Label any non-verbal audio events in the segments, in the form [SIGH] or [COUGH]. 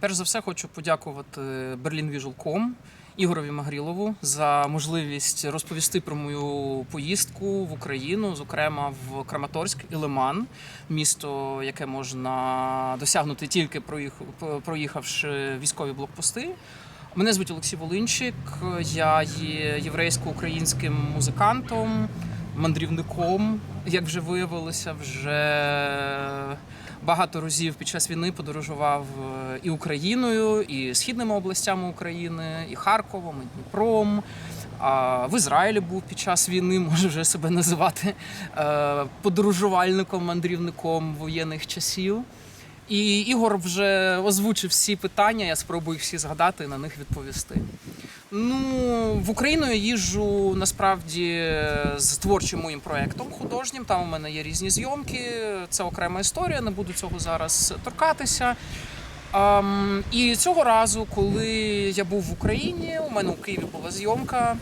Перш за все, хочу подякувати berlinvisual.com, Ігорові Магрілову за можливість розповісти про мою поїздку в Україну, зокрема в Краматорськ і Лиман, місто, яке можна досягнути тільки проїх- проїхавши військові блокпости. Мене звуть Олексій Волинчик. Я є єврейсько-українським музикантом, мандрівником. Як вже виявилося, вже багато разів під час війни подорожував е, і Україною, і східними областями України, і Харковом, і Дніпром. В Ізраїлі був під час війни, можу вже себе називати е, подорожувальником, мандрівником воєнних часів. І Ігор вже озвучив всі питання, я спробую їх всі згадати і на них відповісти. Ну, в Україну я їжджу насправді з творчим моїм проєктом художнім. Там у мене є різні зйомки, це окрема історія, не буду цього зараз торкатися. Ам, і цього разу, коли я був в Україні, у мене у Києві була зйомка.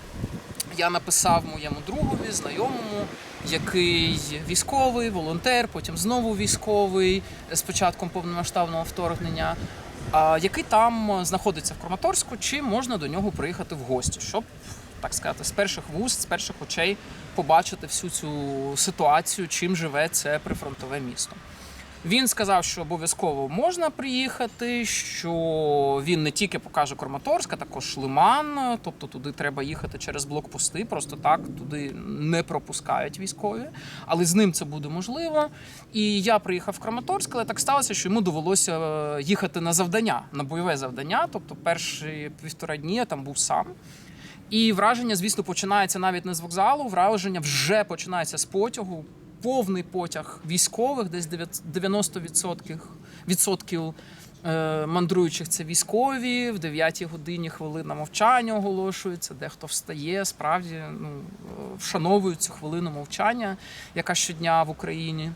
Я написав моєму другові, знайомому, який військовий, волонтер, потім знову військовий з початком повномасштабного вторгнення, який там знаходиться в Краматорську, чи можна до нього приїхати в гості, щоб так сказати, з перших вуст, з перших очей побачити всю цю ситуацію, чим живе це прифронтове місто. Він сказав, що обов'язково можна приїхати, що він не тільки покаже Краматорськ, а також Лиман, тобто туди треба їхати через блокпости, просто так туди не пропускають військові, але з ним це буде можливо. І я приїхав в Краматорськ, але так сталося, що йому довелося е, їхати на завдання, на бойове завдання. Тобто перші півтора дні я там був сам. І враження, звісно, починається навіть не з вокзалу. Враження вже починається з потягу. Повний потяг військових, десь 90% відсотків е, мандруючих це військові. В 9 годині хвилина мовчання оголошується, дехто встає, справді ну, вшановують цю хвилину мовчання, яка щодня в Україні.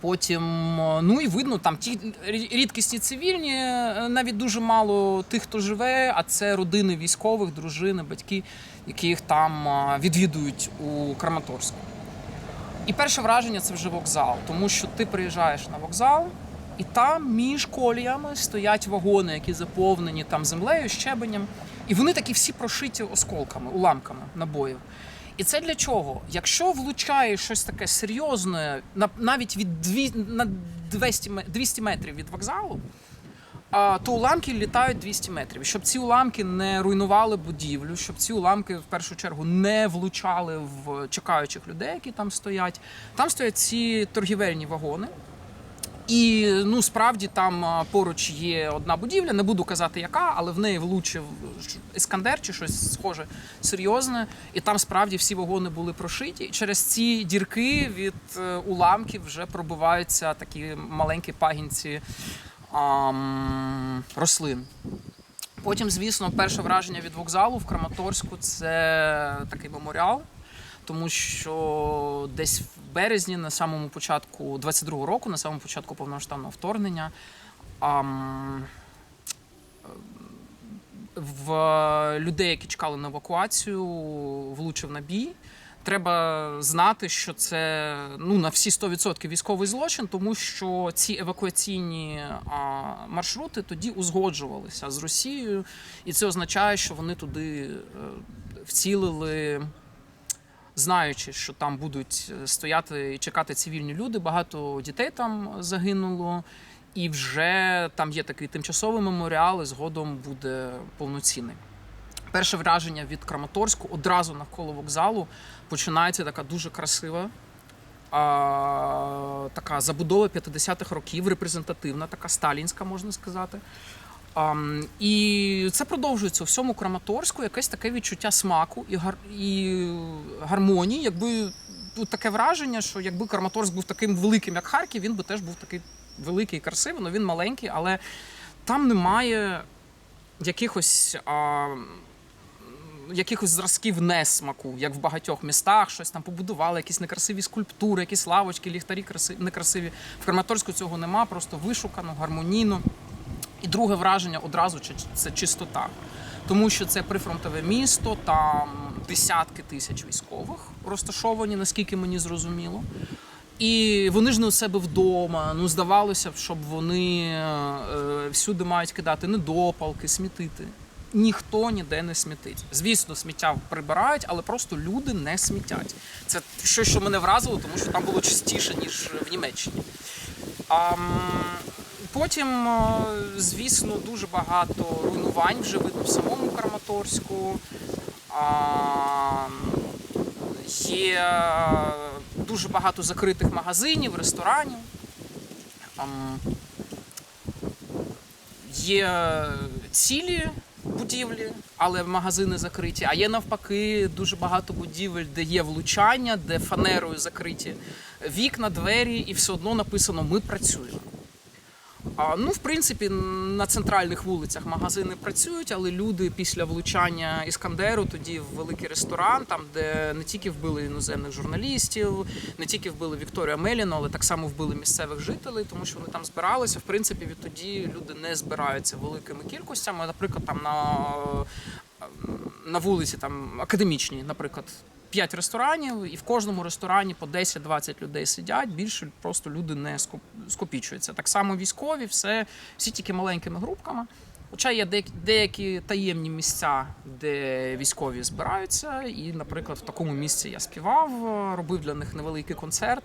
Потім, е, ну і видно, там ті рідкісні цивільні, е, навіть дуже мало тих, хто живе, а це родини військових, дружини, батьки, яких там відвідують у Краматорську. І перше враження це вже вокзал, тому що ти приїжджаєш на вокзал, і там між коліями стоять вагони, які заповнені там землею, щебенем. І вони такі всі прошиті осколками, уламками набоїв. І це для чого? Якщо влучає щось таке серйозне, на- навіть від дві, на 200, ме- 200 метрів від вокзалу, то уламки літають 200 метрів. Щоб ці уламки не руйнували будівлю, щоб ці уламки в першу чергу не влучали в чекаючих людей, які там стоять. Там стоять ці торгівельні вагони. І ну справді там поруч є одна будівля, не буду казати яка, але в неї влучив іскандер чи щось схоже серйозне. І там справді всі вагони були прошиті. І через ці дірки від е, уламків вже пробиваються такі маленькі пагінці ам, рослин. Потім, звісно, перше враження від вокзалу в Краматорську це такий меморіал, тому що десь в березні, на самому початку 22-го року, на самому початку повномасштабного вторгнення, ам, в людей, які чекали на евакуацію, влучив набій. Треба знати, що це ну на всі 100% військовий злочин, тому що ці евакуаційні а, маршрути тоді узгоджувалися з Росією, і це означає, що вони туди е, вцілили, знаючи, що там будуть стояти і чекати цивільні люди. Багато дітей там загинуло, і вже там є такий тимчасовий меморіал, і згодом буде повноцінний. Перше враження від Краматорську одразу навколо вокзалу починається така дуже красива. А, така забудова 50-х років, репрезентативна, така сталінська, можна сказати. А, і це продовжується у всьому Краматорську, якесь таке відчуття смаку і, гар, і гармонії. Якби тут таке враження, що якби Краматорськ був таким великим, як Харків, він би теж був такий великий і красивий, але він маленький, але там немає якихось. А, якихось зразків несмаку, як в багатьох містах, щось там побудували, якісь некрасиві скульптури, якісь лавочки, ліхтарі краси- некрасиві. В Краматорську цього нема, просто вишукано, гармонійно. І друге враження одразу це чистота. Тому що це прифронтове місто, там десятки тисяч військових розташовані, наскільки мені зрозуміло. І вони ж не у себе вдома. Ну, здавалося б, щоб вони е, всюди мають кидати недопалки, смітити. Ніхто ніде не смітить. Звісно, сміття прибирають, але просто люди не смітять. Це щось, що мене вразило, тому що там було частіше, ніж в Німеччині. А, потім, е, звісно, дуже багато руйнувань вже видно в самому Краматорську. Є дуже багато закритих магазинів, ресторанів. Є цілі будівлі, але магазини закриті. А є навпаки дуже багато будівель, де є влучання, де фанерою закриті вікна, двері, і все одно написано Ми працюємо. Ну, в принципі, на центральних вулицях магазини працюють, але люди після влучання Іскандеру тоді в великий ресторан, там де не тільки вбили іноземних журналістів, не тільки вбили Вікторію Меліну, але так само вбили місцевих жителів, тому що вони там збиралися. В принципі, відтоді люди не збираються великими кількостями. Наприклад, там на, на вулиці там академічній, наприклад. П'ять ресторанів, і в кожному ресторані по 10-20 людей сидять. Більше просто люди не скоп- скопічуються. Так само військові, все, всі тільки маленькими групками. Хоча є деякі таємні місця, де військові збираються. І, наприклад, в такому місці я співав, робив для них невеликий концерт.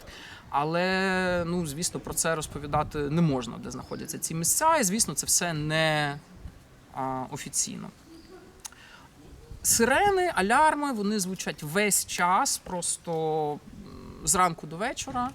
Але ну, звісно, про це розповідати не можна, де знаходяться ці місця. І звісно, це все не а, офіційно. Сирени, алярми, вони звучать весь час, просто зранку до вечора.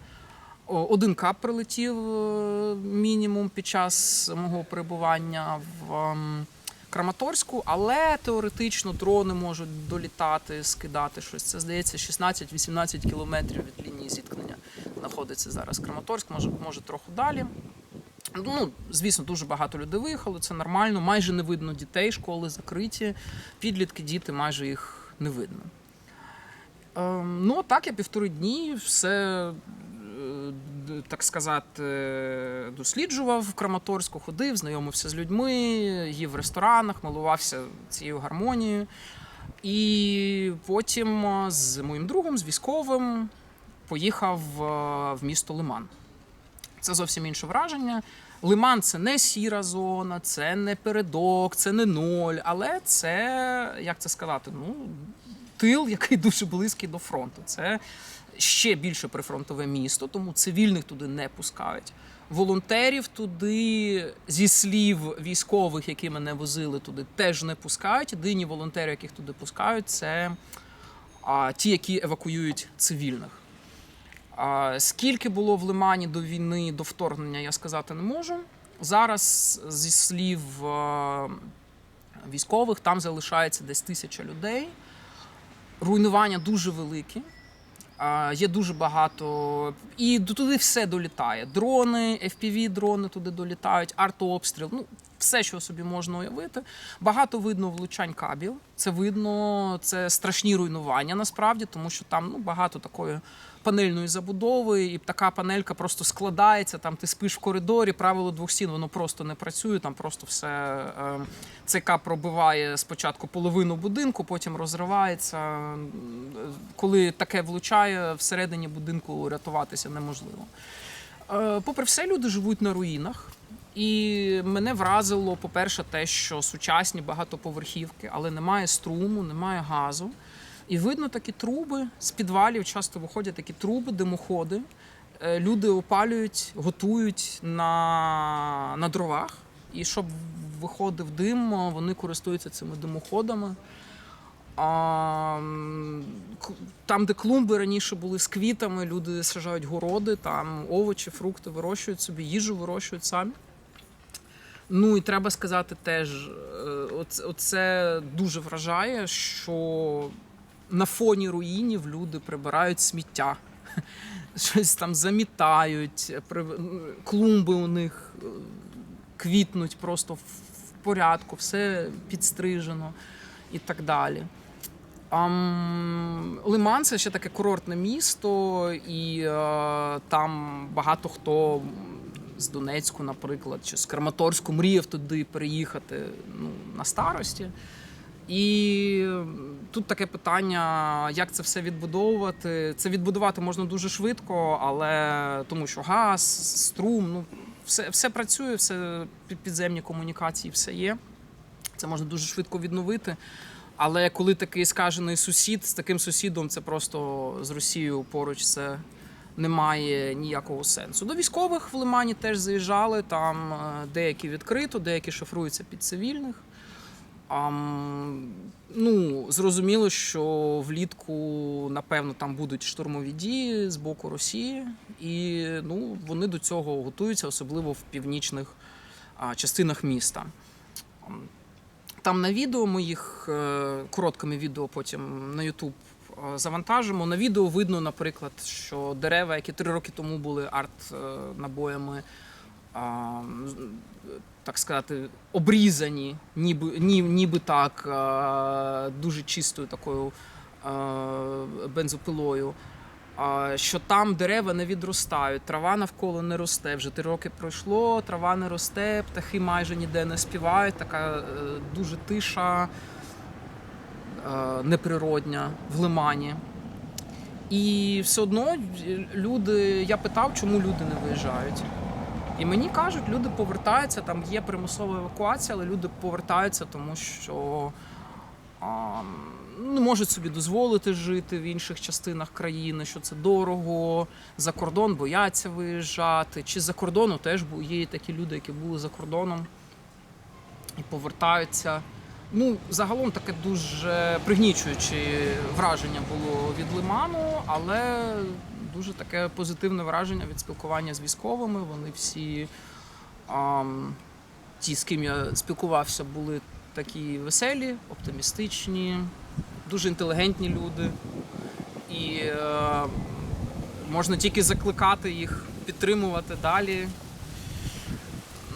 Один кап прилетів е, мінімум під час мого перебування в ем, Краматорську, але теоретично дрони можуть долітати, скидати щось. Це здається 16-18 кілометрів від лінії зіткнення знаходиться зараз Краматорськ, може, може трохи далі. Ну, звісно, дуже багато людей виїхало, це нормально. Майже не видно дітей, школи закриті, підлітки, діти, майже їх не видно. Ем, ну, так, я півтори дні все, е, так сказати, досліджував в Краматорську, ходив, знайомився з людьми, їв в ресторанах, милувався цією гармонією. І потім е, з моїм другом, з військовим, поїхав е, в місто Лиман. Це зовсім інше враження. Лиман це не сіра зона, це не передок, це не ноль, але це, як це сказати, ну, тил, який дуже близький до фронту. Це ще більше прифронтове місто, тому цивільних туди не пускають. Волонтерів туди, зі слів військових, які мене возили туди, теж не пускають. Єдині волонтери, яких туди пускають, це а, ті, які евакуюють цивільних. Скільки було в Лимані до війни, до вторгнення, я сказати не можу. Зараз, зі слів е, військових, там залишається десь тисяча людей. Руйнування дуже великі. Є дуже багато. І туди все долітає. Дрони, FPV-дрони туди долітають, артобстріл. Ну, все, що собі можна уявити. Багато видно влучань кабів. Це видно, це страшні руйнування насправді, тому що там ну, багато такої панельної забудови, і така панелька просто складається. Там ти спиш в коридорі, правило двох стін, воно просто не працює. Там просто все е, цей пробиває спочатку половину будинку, потім розривається. Коли таке влучає, всередині будинку рятуватися неможливо. Е, Попри все, люди живуть на руїнах. І мене вразило, по-перше, те, що сучасні багатоповерхівки, але немає струму, немає газу. І видно такі труби з підвалів, часто виходять такі труби, димоходи. Е, Люди опалюють, готують на, на дровах. І щоб виходив дим, вони користуються цими димоходами. А, там, де клумби раніше були з квітами, люди сажають городи, там овочі, фрукти вирощують собі, їжу вирощують самі. Ну і треба сказати теж, е, оце дуже вражає, що на фоні руїнів люди прибирають сміття, [LAUGHS] щось там замітають, клумби у них е, квітнуть просто в порядку, все підстрижено і так далі. Ам, Лиман це ще таке курортне місто, і е, там багато хто з Донецьку, наприклад, чи з Краматорську мріяв туди переїхати ну, на старості. І тут таке питання, як це все відбудовувати. Це відбудувати можна дуже швидко, але тому що газ, струм, ну все, все працює, все під- підземні комунікації, все є. Це можна дуже швидко відновити. Але коли такий скажений сусід, з таким сусідом це просто з Росією поруч це не має ніякого сенсу. До військових в Лимані теж заїжджали, там е, деякі відкрито, деякі шифруються під цивільних. Ам, ну, зрозуміло, що влітку, напевно, там будуть штурмові дії з боку Росії, і ну, вони до цього готуються, особливо в північних а, частинах міста. Там на відео ми їх е, короткими відео потім на е, завантажимо. На відео видно, наприклад, що дерева, які три роки тому були арт-набоями, так сказати, обрізані, ніби, ні, ніби так, е, дуже чистою такою е, бензопилою. Що там дерева не відростають, трава навколо не росте. Вже три роки пройшло, трава не росте, птахи майже ніде не співають. Така е, дуже тиша, е, неприродня в лимані. І все одно люди, я питав, чому люди не виїжджають. І мені кажуть, люди повертаються, там є примусова евакуація, але люди повертаються, тому що а, не можуть собі дозволити жити в інших частинах країни, що це дорого, за кордон бояться виїжджати. Чи за кордону теж є такі люди, які були за кордоном і повертаються. Ну, загалом таке дуже пригнічуюче враження було від Лиману, але дуже таке позитивне враження від спілкування з військовими. Вони всі, ам, ті, з ким я спілкувався, були такі веселі, оптимістичні, дуже інтелігентні люди. І е, можна тільки закликати їх підтримувати далі.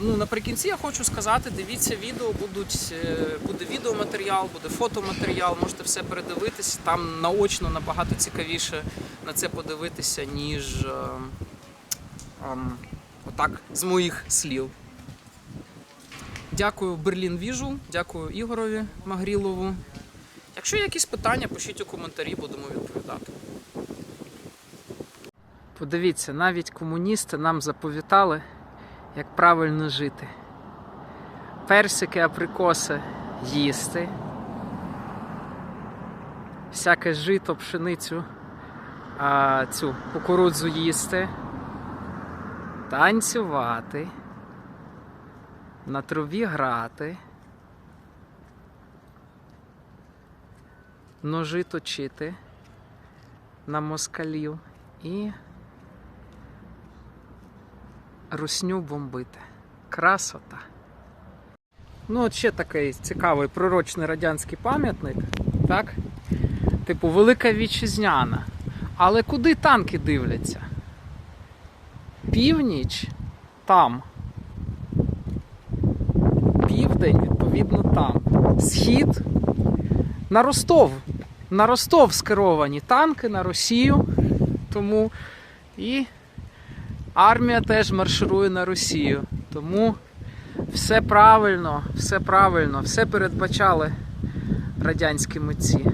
Ну, наприкінці я хочу сказати, дивіться відео, будуть, е, буде відеоматеріал, буде фотоматеріал, можете все передивитися. Там наочно набагато цікавіше на це подивитися, ніж е, ем, отак з моїх слів. Дякую Берлін Віжу, дякую Ігорові Магрілову. Якщо є якісь питання, пишіть у коментарі, будемо відповідати. Подивіться, навіть комуністи нам заповітали, як правильно жити. Персики, априкоси їсти. Всяке жито, пшеницю, а, цю кукурудзу їсти. Танцювати. На траві грати. Ножи точити на москалів і русню бомбити. Красота. Ну, от ще такий цікавий пророчний радянський пам'ятник, так? Типу, Велика Вітчизняна. Але куди танки дивляться? Північ там. Південь, відповідно, там. Схід на Ростов. На Ростов скеровані танки на Росію. Тому і армія теж марширує на Росію. Тому все правильно, все правильно, все передбачали радянські митці.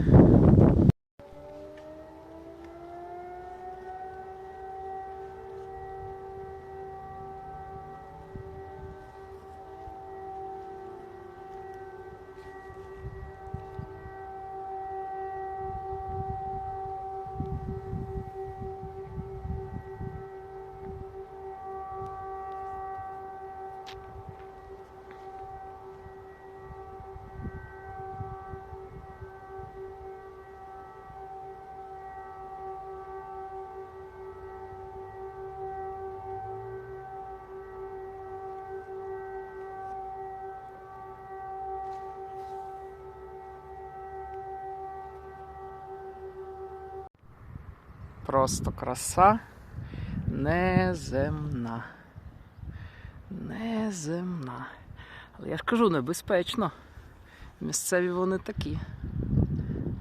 Просто краса неземна. Неземна. Але я ж кажу, небезпечно. Місцеві вони такі.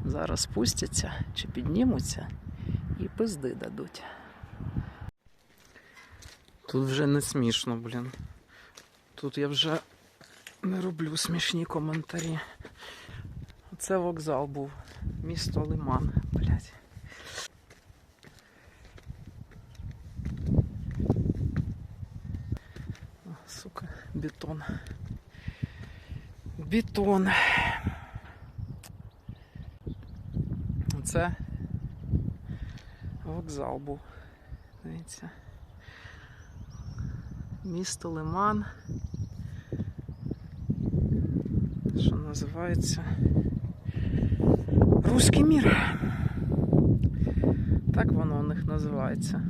Зараз спустяться чи піднімуться і пизди дадуть. Тут вже не смішно, блін. Тут я вже не роблю смішні коментарі. Це вокзал був. Місто Лиман, блядь. Бетон. Бетон. Це вокзал був. Дивіться. Місто Лиман. Що називається? Руський мір. Так воно у них називається.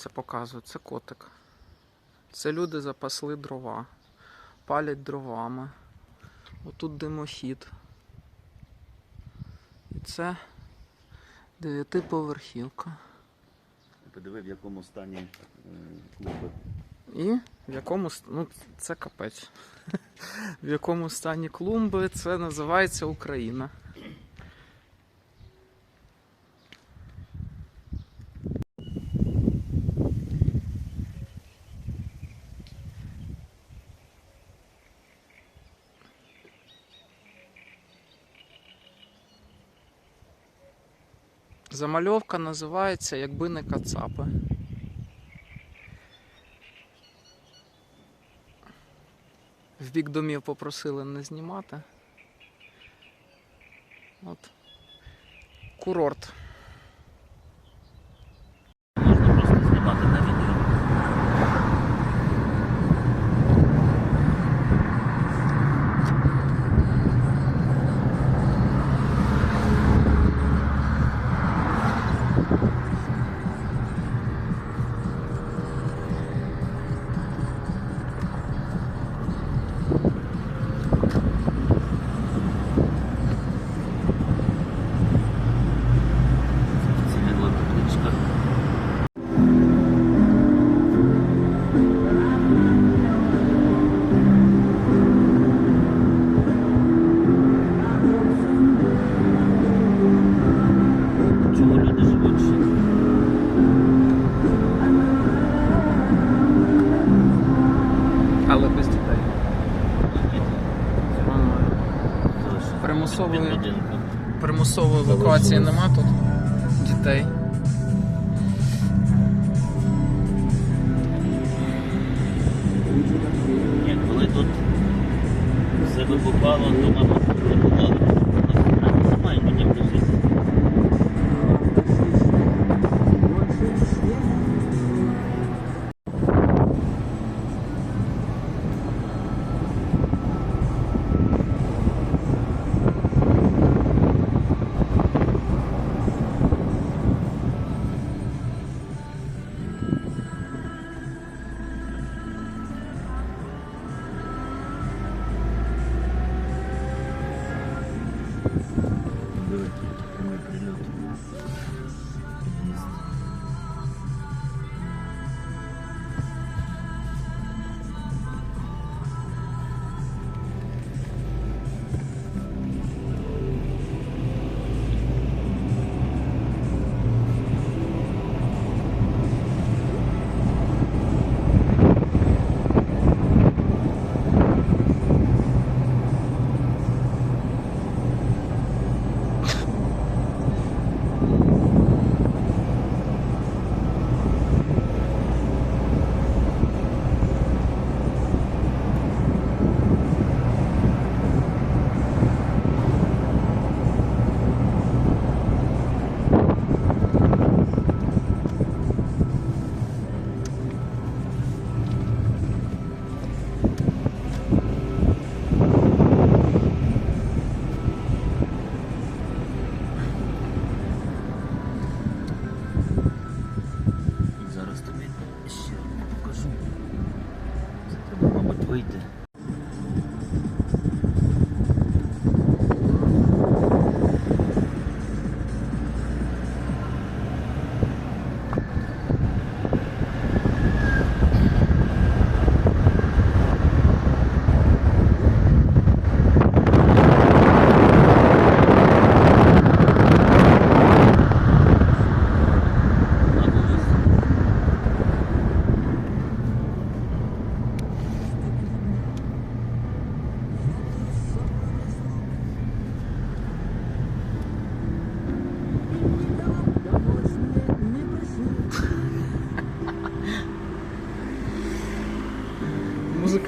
Дивіться, показую, це котик. Це люди запасли дрова. Палять дровами. Отут димохід. І це дев'ятиповерхівка. Подиви, в якому стані е, клуби. І в якому ну це капець. [LAUGHS] В якому стані клумби це називається Україна. Замальовка називається Якби не кацапи. В бік домів попросили не знімати. От. Курорт. Примусової евакуації нема тут дітей.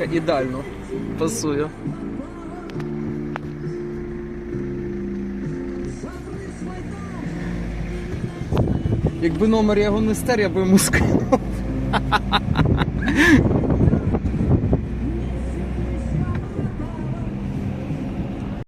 Музика ідеально пасує. Якби номер його не стер, я би йому скинув.